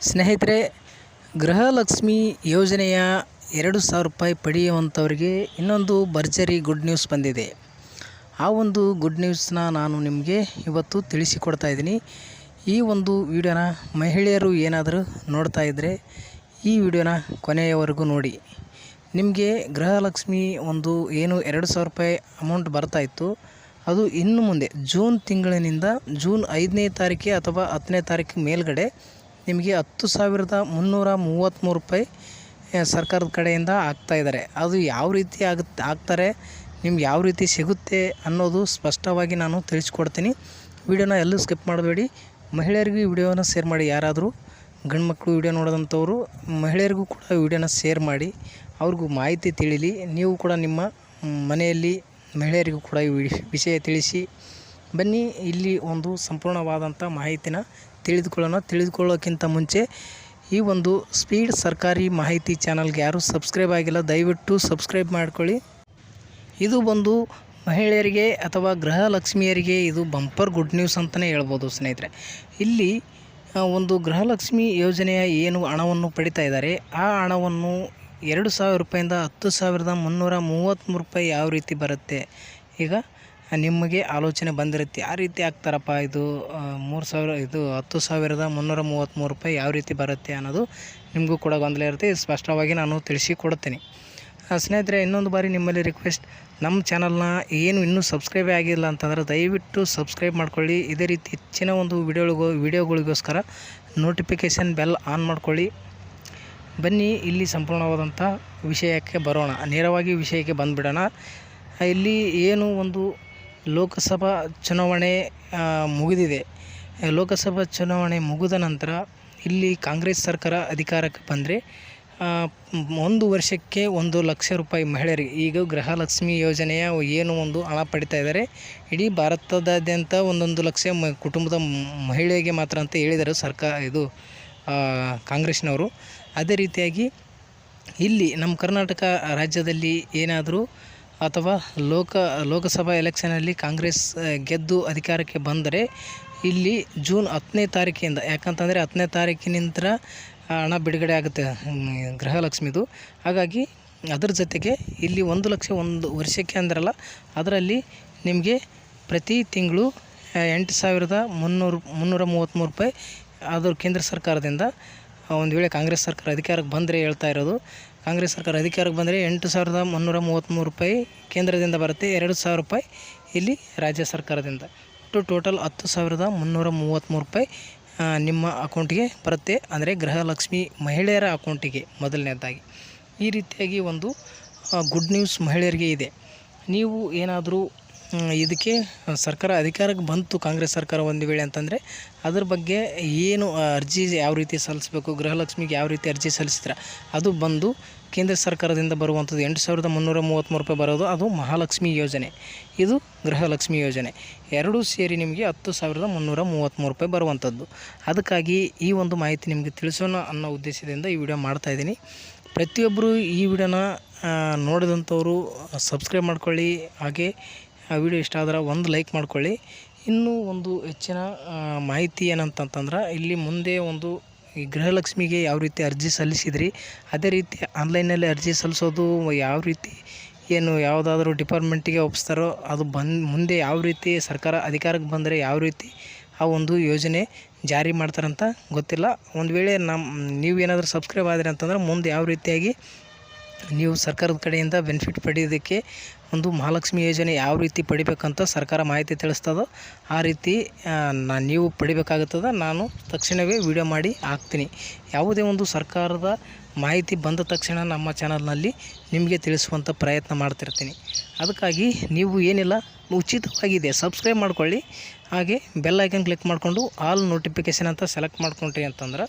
ಸ್ನೇಹಿತರೆ, ಗೃಹಲಕ್ಷ್ಮಿ ಯೋಜನೆಯ ಎರಡು ಸಾವಿರ ರೂಪಾಯಿ ಪಡೆಯುವಂಥವ್ರಿಗೆ ಇನ್ನೊಂದು ಭರ್ಜರಿ ಗುಡ್ ನ್ಯೂಸ್ ಬಂದಿದೆ. ಆ ಒಂದು ಗುಡ್ ನ್ಯೂಸ್ನ ನಾನು ನಿಮಗೆ ಇವತ್ತು ತಿಳಿಸಿಕೊಡ್ತಾ ಇದ್ದೀನಿ. ಈ ಒಂದು ವಿಡಿಯೋನ ಮಹಿಳೆಯರು ಏನಾದರೂ ನೋಡ್ತಾ ಇದ್ದರೆ ಈ ವಿಡಿಯೋನ ಕೊನೆಯವರೆಗೂ ನೋಡಿ. ನಿಮಗೆ ಗೃಹಲಕ್ಷ್ಮಿ ಒಂದು ಏನು ಎರಡು ಸಾವಿರ ರೂಪಾಯಿ ಅಮೌಂಟ್ ಬರ್ತಾ ಇತ್ತು. ಅದು ಇನ್ನು ಮುಂದೆ ಜೂನ್ ತಿಂಗಳಿನಿಂದ ಜೂನ್ ಐದನೇ ತಾರೀಕಿಗೆ ಅಥವಾ ಹತ್ತನೇ ತಾರೀಕು ಮೇಲ್ಗಡೆ ನಿಮಗೆ ಹತ್ತು ಸಾವಿರದ ಮುನ್ನೂರ ಮೂವತ್ತ್ಮೂರು ರೂಪಾಯಿ ಸರ್ಕಾರದ ಕಡೆಯಿಂದ ಆಗ್ತಾ ಇದ್ದಾರೆ. ಅದು ಯಾವ ರೀತಿ ಆಗುತ್ತೆ ಆಗ್ತಾರೆ, ನಿಮ್ಗೆ ಯಾವ ರೀತಿ ಸಿಗುತ್ತೆ ಅನ್ನೋದು ಸ್ಪಷ್ಟವಾಗಿ ನಾನು ತಿಳಿಸ್ಕೊಡ್ತೀನಿ. ವಿಡಿಯೋನ ಎಲ್ಲೂ ಸ್ಕಿಪ್ ಮಾಡಬೇಡಿ. ಮಹಿಳೆಯರಿಗೂ ಈ ವಿಡಿಯೋನ ಶೇರ್ ಮಾಡಿ. ಯಾರಾದರೂ ಗಂಡು ಮಕ್ಕಳು ವಿಡಿಯೋ ನೋಡೋದಂಥವ್ರು, ಮಹಿಳೆಯರಿಗೂ ಕೂಡ ವಿಡಿಯೋನ ಶೇರ್ ಮಾಡಿ. ಅವ್ರಿಗೂ ಮಾಹಿತಿ ತಿಳಿಲಿ. ನೀವು ಕೂಡ ನಿಮ್ಮ ಮನೆಯಲ್ಲಿ ಮಹಿಳೆಯರಿಗೂ ಕೂಡ ಈ ವಿಷಯ ತಿಳಿಸಿ. ಬನ್ನಿ, ಇಲ್ಲಿ ಒಂದು ಸಂಪೂರ್ಣವಾದಂಥ ಮಾಹಿತಿನ ತಿಳಿದುಕೊಳ್ಳೋಣ. ತಿಳಿದುಕೊಳ್ಳೋಕ್ಕಿಂತ ಮುಂಚೆ ಈ ಒಂದು ಸ್ಪೀಡ್ ಸರ್ಕಾರಿ ಮಾಹಿತಿ ಚಾನಲ್ಗೆ ಯಾರೂ ಸಬ್ಸ್ಕ್ರೈಬ್ ಆಗಿಲ್ಲ, ದಯವಿಟ್ಟು ಸಬ್ಸ್ಕ್ರೈಬ್ ಮಾಡ್ಕೊಳ್ಳಿ. ಇದು ಬಂದು ಮಹಿಳೆಯರಿಗೆ ಅಥವಾ ಗೃಹಲಕ್ಷ್ಮಿಯರಿಗೆ ಇದು ಬಂಪರ್ ಗುಡ್ ನ್ಯೂಸ್ ಅಂತಲೇ ಹೇಳ್ಬೋದು ಸ್ನೇಹಿತರೆ. ಇಲ್ಲಿ ಒಂದು ಗೃಹಲಕ್ಷ್ಮಿ ಯೋಜನೆಯ ಏನು ಹಣವನ್ನು ಪಡಿತಾ ಇದ್ದಾರೆ, ಆ ಹಣವನ್ನು ಎರಡು ಸಾವಿರ ರೂಪಾಯಿಂದ ಹತ್ತು ಸಾವಿರದ ಮುನ್ನೂರ ಮೂವತ್ತ್ಮೂರು ರೂಪಾಯಿ ಯಾವ ರೀತಿ ಬರುತ್ತೆ? ಈಗ ನಿಮಗೆ ಆಲೋಚನೆ ಬಂದಿರುತ್ತೆ. ಯಾವ ರೀತಿ ಆಗ್ತಾರಪ್ಪ ಇದು ಆ, ಮೂರು ಸಾವಿರ ಇದು ಹತ್ತು ಸಾವಿರದ ಮುನ್ನೂರ ಮೂವತ್ತ್ಮೂರು ರೂಪಾಯಿ ಯಾವ ರೀತಿ ಬರುತ್ತೆ ಅನ್ನೋದು ನಿಮಗೂ ಕೂಡ ಗೊಂದಲ ಇರುತ್ತೆ. ಸ್ಪಷ್ಟವಾಗಿ ನಾನು ತಿಳಿಸಿ ಕೊಡ್ತೀನಿ ಆ, ಸ್ನೇಹಿತರೆ ಇನ್ನೊಂದು ಬಾರಿ ನಿಮ್ಮಲ್ಲಿ ರಿಕ್ವೆಸ್ಟ್ ನಮ್ಮ ಚಾನಲ್ನ ಏನು ಇನ್ನೂ ಸಬ್ಸ್ಕ್ರೈಬೇ ಆಗಿಲ್ಲ ಅಂತಂದರೆ ದಯವಿಟ್ಟು ಸಬ್ಸ್ಕ್ರೈಬ್ ಮಾಡ್ಕೊಳ್ಳಿ. ಇದೇ ರೀತಿ ಹೆಚ್ಚಿನ ಒಂದು ವಿಡಿಯೋಗಳಿಗೋ ವಿಡಿಯೋಗಳಿಗೋಸ್ಕರ ನೋಟಿಫಿಕೇಷನ್ ಬೆಲ್ ಆನ್ ಮಾಡ್ಕೊಳ್ಳಿ. ಬನ್ನಿ ಇಲ್ಲಿ ಸಂಪೂರ್ಣವಾದಂಥ ವಿಷಯಕ್ಕೆ ಬರೋಣ. ನೇರವಾಗಿ ವಿಷಯಕ್ಕೆ ಬಂದುಬಿಡೋಣ. ಇಲ್ಲಿ ಏನು ಒಂದು ಲೋಕಸಭಾ ಚುನಾವಣೆ ಮುಗಿದಿದೆ. ಲೋಕಸಭಾ ಚುನಾವಣೆ ಮುಗಿದ ನಂತರ ಇಲ್ಲಿ ಕಾಂಗ್ರೆಸ್ ಸರ್ಕಾರ ಅಧಿಕಾರಕ್ಕೆ ಬಂದರೆ ಒಂದು ವರ್ಷಕ್ಕೆ ಒಂದು ಲಕ್ಷ ರೂಪಾಯಿ ಮಹಿಳೆಯರಿಗೆ, ಈಗ ಗೃಹಲಕ್ಷ್ಮಿ ಯೋಜನೆಯ ಏನು ಒಂದು ಹಣ ಪಡಿತಾ ಇದ್ದಾರೆ, ಇಡೀ ಭಾರತದಾದ್ಯಂತ ಒಂದೊಂದು ಲಕ್ಷ ಮ, ಕುಟುಂಬದ ಮಹಿಳೆಗೆ ಮಾತ್ರ ಅಂತ ಹೇಳಿದರು ಸರ್ಕಾರ ಇದು ಕಾಂಗ್ರೆಸ್ನವರು. ಅದೇ ರೀತಿಯಾಗಿ ಇಲ್ಲಿ ನಮ್ಮ ಕರ್ನಾಟಕ ರಾಜ್ಯದಲ್ಲಿ ಏನಾದರೂ ಅಥವಾ ಲೋಕ, ಲೋಕಸಭಾ ಎಲೆಕ್ಷನಲ್ಲಿ ಕಾಂಗ್ರೆಸ್ ಗೆದ್ದು ಅಧಿಕಾರಕ್ಕೆ ಬಂದರೆ ಇಲ್ಲಿ ಜೂನ್ ಹತ್ತನೇ ತಾರೀಕಿಂದ, ಯಾಕಂತಂದರೆ ಹತ್ತನೇ ತಾರೀಕಿನಿಂದ ಹಣ ಬಿಡುಗಡೆ ಆಗುತ್ತೆ ಗೃಹಲಕ್ಷ್ಮಿದು. ಹಾಗಾಗಿ ಅದರ ಜೊತೆಗೆ ಇಲ್ಲಿ ಒಂದು ಲಕ್ಷ ಒಂದು ವರ್ಷಕ್ಕೆ ಅಂದ್ರಲ್ಲ, ಅದರಲ್ಲಿ ನಿಮಗೆ ಪ್ರತಿ ತಿಂಗಳು ಎಂಟು ಸಾವಿರದ ಮುನ್ನೂರು, ಮುನ್ನೂರ ಮೂವತ್ತ್ಮೂರು ರೂಪಾಯಿ ಅದು ಕೇಂದ್ರ ಸರ್ಕಾರದಿಂದ ಒಂದು ವೇಳೆ ಕಾಂಗ್ರೆಸ್ ಸರ್ಕಾರ ಅಧಿಕಾರಕ್ಕೆ ಬಂದರೆ ಹೇಳ್ತಾ ಇರೋದು. ಕಾಂಗ್ರೆಸ್ ಸರ್ಕಾರ ಅಧಿಕಾರಕ್ಕೆ ಬಂದರೆ ಎಂಟು ಸಾವಿರದ ಮುನ್ನೂರ ಮೂವತ್ತ್ಮೂರು ರೂಪಾಯಿ ಕೇಂದ್ರದಿಂದ ಬರುತ್ತೆ ಎರಡು ಸಾವಿರ ರೂಪಾಯಿ ಇಲ್ಲಿ ರಾಜ್ಯ ಸರ್ಕಾರದಿಂದ. ಒಟ್ಟು ಟೋಟಲ್ ಹತ್ತು ಸಾವಿರದ ಮುನ್ನೂರ ಮೂವತ್ತ್ಮೂರು ರೂಪಾಯಿ ನಿಮ್ಮ ಅಕೌಂಟಿಗೆ ಬರುತ್ತೆ. ಅಂದರೆ ಗೃಹಲಕ್ಷ್ಮಿ ಮಹಿಳೆಯರ ಅಕೌಂಟಿಗೆ ಮೊದಲನೇದಾಗಿ. ಈ ರೀತಿಯಾಗಿ ಒಂದು ಗುಡ್ ನ್ಯೂಸ್ ಮಹಿಳೆಯರಿಗೆ ಇದೆ. ನೀವು ಏನಾದರೂ ಇದಕ್ಕೆ ಸರ್ಕಾರ ಅಧಿಕಾರಕ್ಕೆ ಬಂತು ಕಾಂಗ್ರೆಸ್ ಸರ್ಕಾರ ಒಂದು ವೇಳೆ ಅಂತಂದರೆ, ಅದ್ರ ಬಗ್ಗೆ ಏನು ಅರ್ಜಿ ಯಾವ ರೀತಿ ಸಲ್ಲಿಸಬೇಕು, ಗೃಹಲಕ್ಷ್ಮಿಗೆ ಯಾವ ರೀತಿ ಅರ್ಜಿ ಸಲ್ಲಿಸಿದ್ರೆ, ಅದು ಬಂದು ಕೇಂದ್ರ ಸರ್ಕಾರದಿಂದ ಬರುವಂಥದ್ದು ಎಂಟು ಸಾವಿರದ ಮುನ್ನೂರ ಮೂವತ್ತ್ಮೂರು ರೂಪಾಯಿ ಬರೋದು, ಅದು ಮಹಾಲಕ್ಷ್ಮಿ ಯೋಜನೆ. ಇದು ಗೃಹಲಕ್ಷ್ಮಿ ಯೋಜನೆ. ಎರಡೂ ಸೇರಿ ನಿಮಗೆ ಹತ್ತು ಸಾವಿರದ ಮುನ್ನೂರ ಮೂವತ್ತ್ಮೂರು ರೂಪಾಯಿ ಬರುವಂಥದ್ದು. ಅದಕ್ಕಾಗಿ ಈ ಒಂದು ಮಾಹಿತಿ ನಿಮಗೆ ತಿಳಿಸೋಣ ಅನ್ನೋ ಉದ್ದೇಶದಿಂದ ಈ ವಿಡಿಯೋ ಮಾಡ್ತಾಯಿದ್ದೀನಿ ಪ್ರತಿಯೊಬ್ಬರು ಈ ವಿಡಿಯೋನ ನೋಡಿದಂಥವರು ಸಬ್ಸ್ಕ್ರೈಬ್ ಮಾಡ್ಕೊಳ್ಳಿ. ಹಾಗೆ ಆ ವಿಡಿಯೋ ಇಷ್ಟ ಆದ್ರೆ ಒಂದು ಲೈಕ್ ಮಾಡ್ಕೊಳ್ಳಿ. ಇನ್ನೂ ಒಂದು ಹೆಚ್ಚಿನ ಮಾಹಿತಿ ಏನಂತಂತಂದ್ರೆ, ಇಲ್ಲಿ ಮುಂದೆ ಒಂದು ಈ ಗೃಹಲಕ್ಷ್ಮಿಗೆ ಯಾವ ರೀತಿ ಅರ್ಜಿ ಸಲ್ಲಿಸಿದ್ರಿ, ಅದೇ ರೀತಿ ಆನ್ಲೈನಲ್ಲಿ ಅರ್ಜಿ ಸಲ್ಲಿಸೋದು, ಯಾವ ರೀತಿ ಏನು ಯಾವುದಾದ್ರೂ ಡಿಪಾರ್ಟ್ಮೆಂಟಿಗೆ ಒಪ್ಪಿಸ್ತಾರೋ ಅದು ಬಂದು, ಮುಂದೆ ಯಾವ ರೀತಿ ಸರ್ಕಾರ ಅಧಿಕಾರಕ್ಕೆ ಬಂದರೆ ಯಾವ ರೀತಿ ಆ ಒಂದು ಯೋಜನೆ ಜಾರಿ ಮಾಡ್ತಾರಂತ ಗೊತ್ತಿಲ್ಲ. ಒಂದು ವೇಳೆ ನಮ್ಮ ನೀವೇನಾದರೂ ಸಬ್ಸ್ಕ್ರೈಬ್ ಆದರೆ ಅಂತಂದ್ರೆ ಮುಂದೆ ಯಾವ ರೀತಿಯಾಗಿ ನೀವು ಸರ್ಕಾರದ ಕಡೆಯಿಂದ ಬೆನಿಫಿಟ್ ಪಡೆಯೋದಕ್ಕೆ ಒಂದು ಮಹಾಲಕ್ಷ್ಮಿ ಯೋಜನೆ ಯಾವ ರೀತಿ ಪಡಿಬೇಕಂತ ಸರ್ಕಾರ ಮಾಹಿತಿ ತಿಳಿಸ್ತದೋ ಆ ರೀತಿ ನೀವು ಪಡಿಬೇಕಾಗುತ್ತದೆ. ನಾನು ತಕ್ಷಣವೇ ವಿಡಿಯೋ ಮಾಡಿ ಹಾಕ್ತೀನಿ. ಯಾವುದೇ ಒಂದು ಸರ್ಕಾರದ ಮಾಹಿತಿ ಬಂದ ತಕ್ಷಣ ನಮ್ಮ ಚಾನಲ್ನಲ್ಲಿ ನಿಮಗೆ ತಿಳಿಸುವಂಥ ಪ್ರಯತ್ನ ಮಾಡ್ತಿರ್ತೀನಿ. ಅದಕ್ಕಾಗಿ ನೀವು ಏನಿಲ್ಲ, ಉಚಿತವಾಗಿದೆ ಸಬ್ಸ್ಕ್ರೈಬ್ ಮಾಡ್ಕೊಳ್ಳಿ. ಹಾಗೆ ಬೆಲ್ ಐಕನ್ ಕ್ಲಿಕ್ ಮಾಡಿಕೊಂಡು ಆಲ್ ನೋಟಿಫಿಕೇಷನ್ ಅಂತ ಸೆಲೆಕ್ಟ್ ಮಾಡ್ಕೊಂಡ್ರಿ ಅಂತಂದ್ರೆ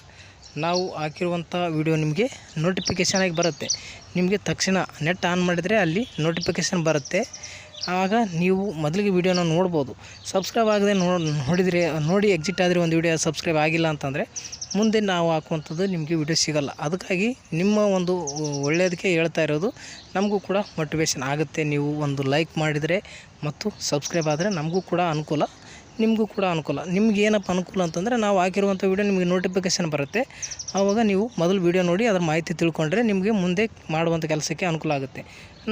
ನಾವು ಹಾಕಿರುವಂಥ ವಿಡಿಯೋ ನಿಮಗೆ ನೋಟಿಫಿಕೇಷನ್ ಆಗಿ ಬರುತ್ತೆ. ನಿಮಗೆ ತಕ್ಷಣ ನೆಟ್ ಆನ್ ಮಾಡಿದರೆ ಅಲ್ಲಿ ನೋಟಿಫಿಕೇಷನ್ ಬರುತ್ತೆ. ಆಗ ನೀವು ಮೊದಲಿಗೆ ವಿಡಿಯೋನ ನೋಡ್ಬೋದು. ಸಬ್ಸ್ಕ್ರೈಬ್ ಆಗದೆ ನೋಡಿದರೆ, ನೋಡಿ ಎಕ್ಸಿಟ್ ಆದರೆ ಒಂದು ವಿಡಿಯೋ ಸಬ್ಸ್ಕ್ರೈಬ್ ಆಗಿಲ್ಲ ಅಂತಂದರೆ ಮುಂದೆ ನಾವು ಹಾಕುವಂಥದ್ದು ನಿಮಗೆ ವಿಡಿಯೋ ಸಿಗಲ್ಲ. ಅದಕ್ಕಾಗಿ ನಿಮ್ಮ ಒಂದು ಒಳ್ಳೆಯದಕ್ಕೆ ಹೇಳ್ತಾ ಇರೋದು, ನಮಗೂ ಕೂಡ ಮೋಟಿವೇಶನ್ ಆಗುತ್ತೆ. ನೀವು ಒಂದು ಲೈಕ್ ಮಾಡಿದರೆ ಮತ್ತು ಸಬ್ಸ್ಕ್ರೈಬ್ ಆದರೆ ನಮಗೂ ಕೂಡ ಅನುಕೂಲ ನಿಮಗೂ ಕೂಡ ಅನುಕೂಲ. ನಿಮ್ಗೆ ಏನಪ್ಪ ಅನುಕೂಲ ಅಂತಂದರೆ ನಾವು ಹಾಕಿರುವಂಥ ವೀಡಿಯೋ ನಿಮಗೆ ನೋಟಿಫಿಕೇಷನ್ ಬರುತ್ತೆ. ಆವಾಗ ನೀವು ಮೊದಲು ವೀಡಿಯೋ ನೋಡಿ, ಅದರ ಮಾಹಿತಿ ತಿಳ್ಕೊಂಡ್ರೆ ನಿಮಗೆ ಮುಂದೆ ಮಾಡುವಂಥ ಕೆಲಸಕ್ಕೆ ಅನುಕೂಲ ಆಗುತ್ತೆ.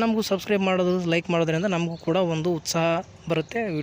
ನಮಗೂ ಸಬ್ಸ್ಕ್ರೈಬ್ ಮಾಡೋದು ಲೈಕ್ ಮಾಡೋದ್ರಿಂದ ನಮಗೂ ಕೂಡ ಒಂದು ಉತ್ಸಾಹ ಬರುತ್ತೆ ವೀಡಿಯೋ